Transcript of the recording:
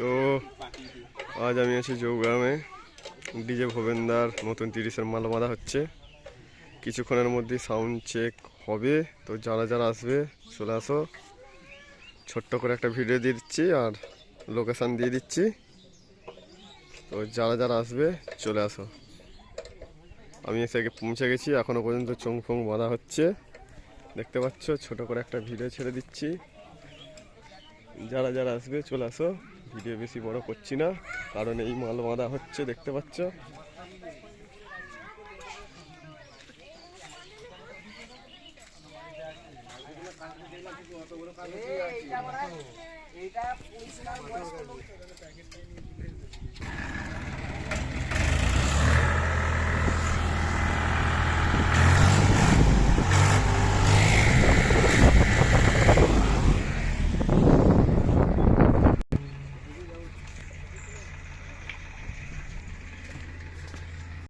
তো আজ আমি আছি জৌগ্রামে ডিজে ভবেন্দার, নতুন তিরিশের মাল হচ্ছে। কিছুক্ষণের মধ্যে সাউন্ড চেক হবে। তো যারা যারা আসবে, চলে আসো। ছোট্ট করে একটা ভিডিও দিয়ে দিচ্ছি আর লোকেশান দিয়ে দিচ্ছি। তো যারা যারা আসবে, চলে আসো। আমি এসে আগে পৌঁছে গেছি এখনও পর্যন্ত চোং ফোং বাঁধা হচ্ছে। দেখতে পাচ্ছ, ছোট করে একটা ভিডিও ছেড়ে দিচ্ছি। যারা যারা আসবে, চলে আসো। ভিডিও বেশি বড় করছি না কারণ এই মাল বাঁধা হচ্ছে দেখতে পাচ্ছ?